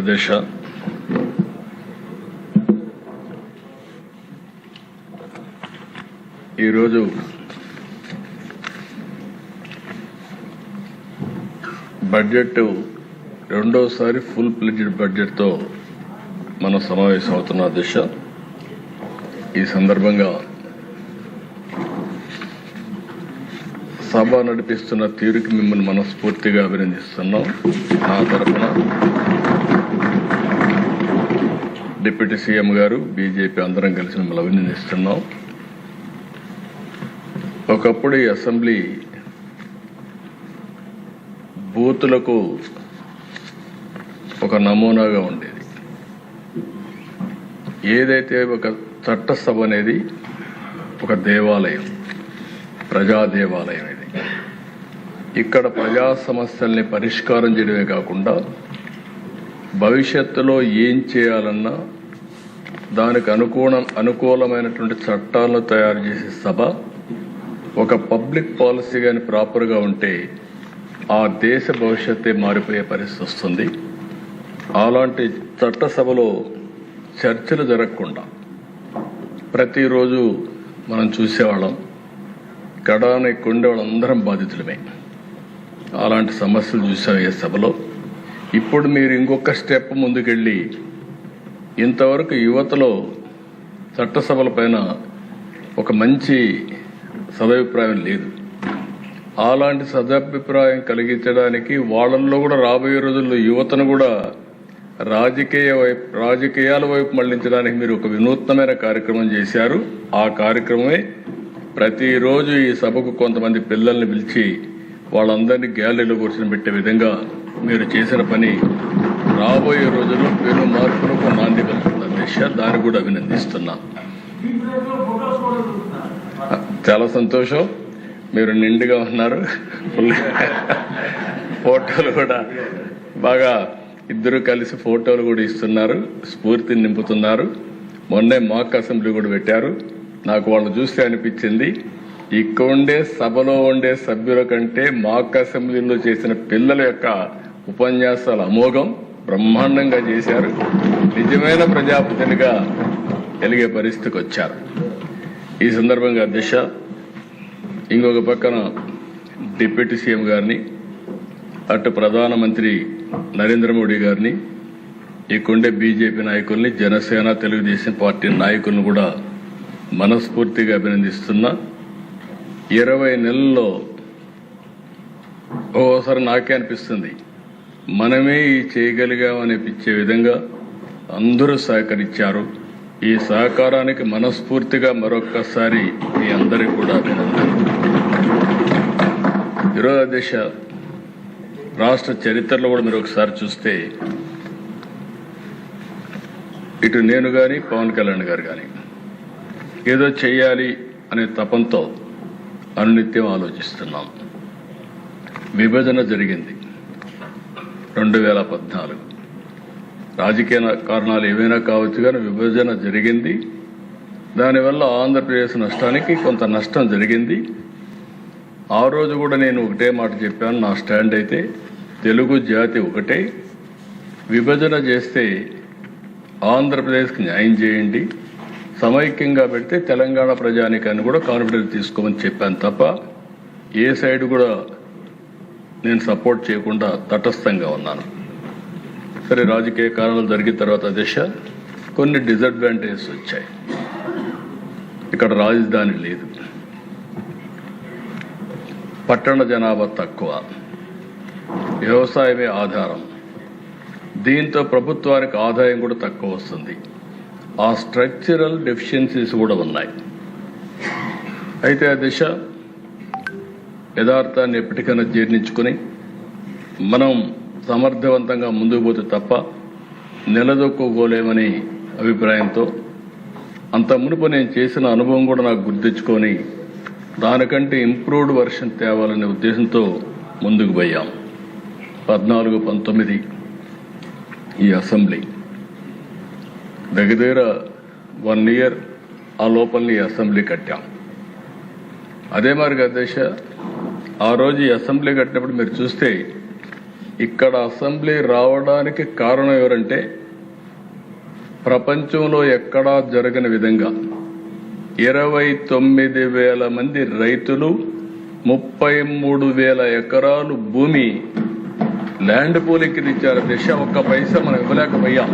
అధ్యక్ష. ఈరోజు బడ్జెట్ రెండోసారి ఫుల్ ప్లెడ్జ్డ్ బడ్జెట్తో మనం సమావేశం అవుతున్న అధ్యక్ష. ఈ సందర్భంగా సభ నడిపిస్తున్న తీరుకి మిమ్మల్ని మనస్ఫూర్తిగా అభినందిస్తున్నాం. నా తరఫున డిప్యూటీ సీఎం గారు బీజేపీ అందరం కలిసి మిమ్మల్ని అభినందిస్తున్నాం. ఒకప్పుడు ఈ అసెంబ్లీ బూతులకు ఒక నమూనాగా ఉండేది. ఏదైతే ఒక చట్టసభ అనేది ఒక దేవాలయం ప్రజా దేవాలయం ఇది ఇక్కడ ప్రజా సమస్యల్ని పరిష్కారం చేయడమే కాకుండా భవిష్యత్తులో ఏం చేయాలన్నా దానికి అనుకూల అనుకూలమైనటువంటి చట్టాలను తయారు చేసే సభ ఒక పబ్లిక్ పాలసీ కానీ ప్రాపర్గా ఉంటే ఆ దేశ భవిష్యత్తే మారిపోయే పరిస్థితి వస్తుంది. అలాంటి చట్టసభలో చర్చలు జరగకుండా ప్రతిరోజు మనం చూసేవాళ్ళం కడానే కొండేవాళ్ళందరం బాధితులమే. అలాంటి సమస్యలు చూసాం ఈ సభలో. ఇప్పుడు మీరు ఇంకొక స్టెప్ ముందుకెళ్ళి ఇంతవరకు యువతలో చట్టసభల పైన ఒక మంచి సదభిప్రాయం లేదు. అలాంటి సదభిప్రాయం కలిగించడానికి వాళ్ళల్లో కూడా రాబోయే రోజుల్లో యువతను కూడా రాజకీయ వైపు రాజకీయాల వైపు మళ్ళించడానికి మీరు ఒక వినూత్నమైన కార్యక్రమం చేశారు. ఆ కార్యక్రమమే ప్రతిరోజు ఈ సభకు కొంతమంది పిల్లల్ని పిలిచి వాళ్ళందరినీ గ్యాలరీలో కూర్చొని పెట్టే విధంగా మీరు చేసిన పని రాబోయే రోజుల్లో పేరు మార్పును ఒక నాంది కలుగుతుంది అధ్యక్ష దాన్ని కూడా అభినందిస్తున్నా. చాలా సంతోషం. మీరు నిండుగా ఉన్నారు. ఫోటోలు కూడా బాగా ఇద్దరు కలిసి ఫోటోలు కూడా ఇస్తున్నారు. స్ఫూర్తిని నింపుతున్నారు. మొన్నే మాక్ అసెంబ్లీ కూడా పెట్టారు. నాకు వాళ్ళు చూస్తే అనిపించింది. ఇక్కడ ఉండే సభలో ఉండే సభ్యుల కంటే మాక్ అసెంబ్లీలో చేసిన పిల్లల యొక్క ఉపన్యాసాలు అమోఘం బ్రహ్మాండంగా చేశారు. నిజమైన ప్రజాపతినిగా ఎలిగే పరిస్థితికి వచ్చారు. ఈ సందర్భంగా అధ్యక్ష ఇంకొక పక్కన డిప్యూటీ సీఎం గారిని అటు ప్రధానమంత్రి నరేంద్ర మోడీ గారిని ఇక్కడే బీజేపీ నాయకుల్ని జనసేన తెలుగుదేశం పార్టీ నాయకులను కూడా మనస్ఫూర్తిగా అభినందిస్తున్నా. ఇరవై నెలల్లో ఓసారి నాకే అనిపిస్తుంది. మనమే ఈ చేయగలిగామనిపించే విధంగా అందరూ సహకరించారు. ఈ సహకారానికి మనస్ఫూర్తిగా మరొక్కసారి మీ అందరికీ కూడా ఈరోజు దేశ రాష్ట్ర చరిత్రలో కూడా మీరు ఒకసారి చూస్తే ఇటు నేను కానీ పవన్ కళ్యాణ్ గారు కానీ ఏదో చెయ్యాలి అనే తపంతో అనునిత్యం ఆలోచిస్తున్నాం. విభజన జరిగింది. రెండు వేల పద్నాలుగు. రాజకీయ కారణాలు ఏవైనా కావచ్చు కానీ విభజన జరిగింది. దానివల్ల ఆంధ్రప్రదేశ్ నష్టానికి కొంత నష్టం జరిగింది. ఆ రోజు కూడా నేను ఒకటే మాట చెప్పాను నా స్టాండ్ అయితే తెలుగు జాతి ఒకటే. విభజన చేస్తే ఆంధ్రప్రదేశ్కి న్యాయం చేయండి. సమైక్యంగా పెడితే తెలంగాణ ప్రజానికాన్ని కూడా కాన్ఫిడెన్స్ తీసుకోమని చెప్పాను తప్ప ఏ సైడ్ కూడా నేను సపోర్ట్ చేయకుండా తటస్థంగా ఉన్నాను. సరే రాజకీయ కారణాలు జరిగిన తర్వాత దిశ కొన్ని డిసడ్వాంటేజెస్ వచ్చాయి. ఇక్కడ రాజధాని లేదు. పట్టణ జనాభా తక్కువ. వ్యవసాయమే ఆధారం. దీంతో ప్రభుత్వానికి ఆదాయం కూడా తక్కువ వస్తుంది. ఆ స్ట్రక్చరల్ డెఫిషియన్సీస్ కూడా ఉన్నాయి. అయితే ఆ దిశ యథార్థాన్ని ఎప్పటికైనా జీర్ణించుకొని మనం సమర్థవంతంగా ముందుకు పోతే తప్ప నిలదొక్కుకోలేమని అభిప్రాయంతో అంత మునుపు నేను చేసిన అనుభవం కూడా నాకు గుర్తించుకొని దానికంటే ఇంప్రూవ్డ్ వర్షన్ తేవాలనే ఉద్దేశంతో ముందుకు పోయాం. పద్నాలుగు పంతొమ్మిది ఈ అసెంబ్లీ. దగ్గర వన్ ఇయర్ ఆ లోపలని అసెంబ్లీ కట్టాం. అదే మరి అధ్యక్ష ఆ రోజు అసెంబ్లీ కట్టినప్పుడు మీరు చూస్తే ఇక్కడ అసెంబ్లీ రావడానికి కారణం ఎవరంటే ప్రపంచంలో ఎక్కడా జరగని విధంగా ఇరవై తొమ్మిది వేల మంది రైతులు ముప్పై మూడు వేల ఎకరాలు భూమి ల్యాండ్ పూలింగ్కి తెచ్చారు దిశ ఒక్క పైసా మనం ఇవ్వలేకపోయాం.